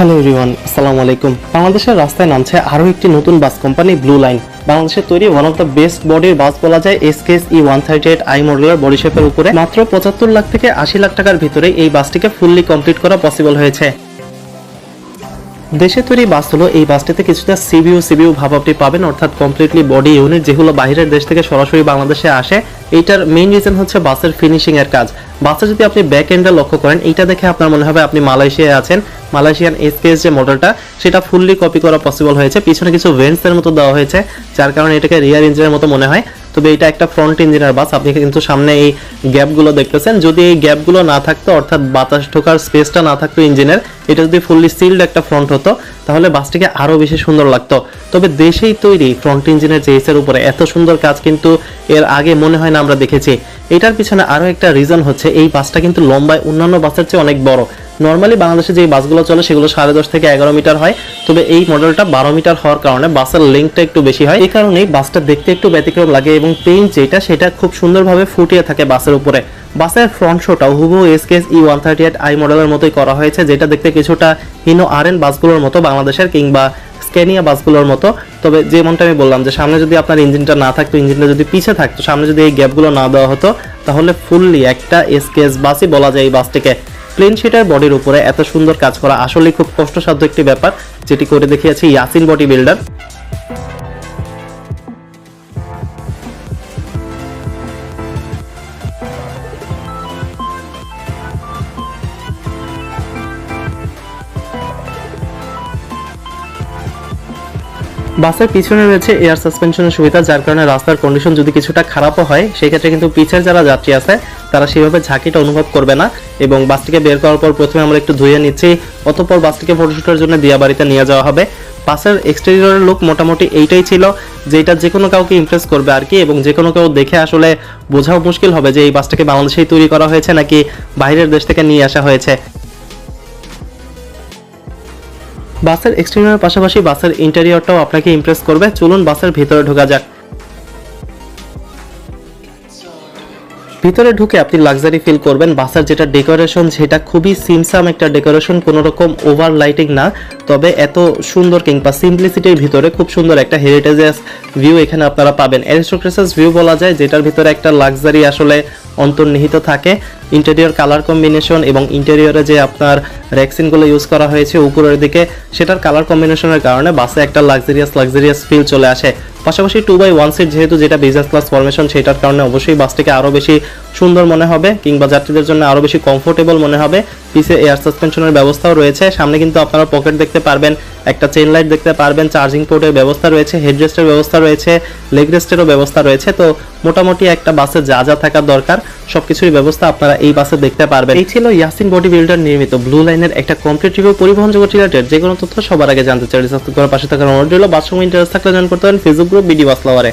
Hello everyone, আসসালামু আলাইকুম। বাংলাদেশের রাস্তায় নামছে আরও একটি নতুন বাস কোম্পানি ব্লু লাইন। বাংলাদেশের তৈরি ওয়ান অফ দ্য বেস্ট বডির বাস বলা যায় SKS E one thirty eight I মডেলের বডি শেপের উপরে। মাত্র পঁচাত্তর লাখ থেকে আশি লাখ টাকার ভিতরে এই বাসটিকে ফুললি কমপ্লিট করা পসিবল হয়েছে। দেশে তৈরি বাস হলো এই বাসটিতে কিছুটা সিবিউ সিবিউ ভাব আপনি পাবেন, অর্থাৎ কমপ্লিটলি বডি ইউনিট যেগুলো বাইরের দেশ থেকে সরাসরি বাংলাদেশে আসে। এইটার মেইন রিজন হচ্ছে বাসের ফিনিশিং এর কাজ। বাসে যদি আপনি ব্যাক এন্ডে লক্ষ্য করেন, এইটা দেখে আপনার মনে হবে আপনি মালয়েশিয়ায় আছেন। মালয়েশিয়ান এসকেএস যে মডেলটা সেটা ফুললি কপি করা পসিবল হয়েছে। পিছনে কিছু ভেন্টস এর মতো দেওয়া হয়েছে, যার কারণে এটাকে রিয়ার ইঞ্জিনের মতো মনে হয়। তবে এটা একটা ফ্রন্ট ইঞ্জিনের বাস আপনি কিন্তু সামনে এই গ্যাপগুলো দেখতেছেন। যদি এই গ্যাপগুলো না থাকতো, অর্থাৎ বাতাস ঢোকার স্পেসটা না থাকতো ইঞ্জিনের এটা যদি ফুললি সিলড একটা ফ্রন্ট হতো, তাহলে বাসটিকে আরও বেশি সুন্দর লাগতো। তবে দেশেই তৈরি ফ্রন্ট ইঞ্জিনের জেইসের উপরে। এত সুন্দর কাজ কিন্তু এর আগে মনে হয় না আমরা দেখেছি। এটার পিছনে আরও একটা রিজন হচ্ছে, এই বাসটা কিন্তু লম্বায় অন্যান্য বাসের চেয়ে অনেক বড়। নর্মালি বাংলাদেশে যে বাসগুলো চলে সেগুলো সাড়ে দশ থেকে এগারো মিটার হয়, তবে এই মডেলটা বারো মিটার হওয়ার কারণে বাসের লেন্থটা একটু বেশি হয়। এই কারণেই বাসটা দেখতে একটু ব্যতিক্রম লাগে এবং পেইন্ট যেটা সেটা খুব সুন্দরভাবে ফুটিয়ে থাকে বাসের উপরে। বাসের ফ্রন্ট শোটা হুবহু SKS E one thirty eight I মডেলের মতোই করা হয়েছে, যেটা দেখতে কিছুটা হিনো আর এন বাসগুলোর মতো, বাংলাদেশের কিংবা স্ক্যানিয়া বাসগুলোর মতো। তবে যেমনটা আমি বললাম যে সামনে যদি আপনার ইঞ্জিনটা না থাকতো, ইঞ্জিনটা যদি পিছে থাকতো, সামনে যদি এই গ্যাপগুলো না দেওয়া হতো, তাহলে ফুললি একটা এসকেএস বাসই বলা যায় এই বাসটিকে। প্লেন শিটের বডির উপরে এত সুন্দর কাজ করা আসলে খুব কষ্টসাধ্য একটি ব্যাপার, যেটি করে দেখিয়েছে ইয়াসিন বডি বিল্ডার। বাসের পিছনে রয়েছে এয়ার সাসপেনশনের সুবিধা, যার কারণে রাস্তার কন্ডিশন যদি কিছুটা খারাপও হয় সেই ক্ষেত্রে কিন্তু পিছের যারা যাত্রী আছে তারা সেভাবে ঝাঁকিটা অনুভব করবে না এবং বাসটিকে বের করার পর প্রথমে আমরা একটু ধুয়ে নিচ্ছি, অতঃপর বাসটিকে ফটোশুটের জন্য দিয়া বাড়িতে নিয়ে যাওয়া হবে। বাসের এক্সটেরিয়রের লুক মোটামুটি এইটাই ছিল, যেটা যে কোনো কাউকে ইমপ্রেস করবে আর কি এবং যে কোনো কেউ দেখে আসলে বোঝাও মুশকিল হবে যে এই বাসটাকে বাংলাদেশেই তৈরি করা হয়েছে নাকি বাইরের দেশ থেকে নিয়ে আসা হয়েছে। বাসের এক্সটেরিয়রের পাশাপাশি বাসের ইন্টেরিয়রটাও আপনাকে ইমপ্রেস করবে। চলুন বাসের ভিতরে ঢোকা যাক। ভিতরে ঢুকে আপনি লাক্সারি ফিল করবেন। বাসের যেটা ডেকোরেশন সেটা খুবই সিমসাম একটা ডেকোরেশন কোনো রকম ওভার লাইটিং না। তবে এত সুন্দর কিংবা সিম্পলিসিটির ভিতরে খুব সুন্দর একটা হেরিটেজিয়াস ভিউ এখানে আপনারা পাবেন। অ্যারিস্টোক্রেসাস ভিউ বলা যায়, যেটার ভিতরে একটা লাক্সারি আসলে অন্তর্নিহিত থাকে। ইন্টেরিয়র কালার কম্বিনেশন এবং ইন্টেরিয়রে যে আপনার র্যাক্সিনগুলো ইউজ করা হয়েছে উপরের দিকে, সেটার কালার কম্বিনেশনের কারণে বাসে একটা লাক্সারিয়াস লাক্সারিয়াস ফিল চলে আসে। পাশাপাশি টু বাই ওয়ান সিট যেহেতু যেটা বিজনেস ক্লাস ফরমেশন সেটার কারণে অবশ্যই বাসটিকে আরও বেশি সুন্দর মনে হবে, কিংবা যাত্রীদের জন্য আরও বেশি কমফোর্টেবল মনে হবে। পিছে এয়ার সাসপেনশনের ব্যবস্থাও রয়েছে। সামনে কিন্তু আপনারা পকেট দেখতে পারবেন একটা চেন লাইট দেখতে পারবেন চার্জিং পোর্টের ব্যবস্থা রয়েছে হেডরেস্টের ব্যবস্থা রয়েছে লেগ রেস্টেরও ব্যবস্থা রয়েছে। তো মোটামুটি একটা বাসে যা যা থাকার দরকার সবকিছুর ব্যবস্থা আপনারা এই বাসে দেখতে পারবেন। এই ছিল ইয়াসিন বডি বিল্ডার নির্মিত ব্লু লাইনের একটা কমপ্লিট রিভিউ পরিবহন জগৎ রিলেটেড যে কোনো তথ্য সবার আগে জানতে চাই করার পাশে থাকার অনুরোধ রইল। বাস ইন্টারেস্ট থাকলে জয়েন করতে পারেন ফেসবুক গ্রুপ বিডি বাসলাওয়ারে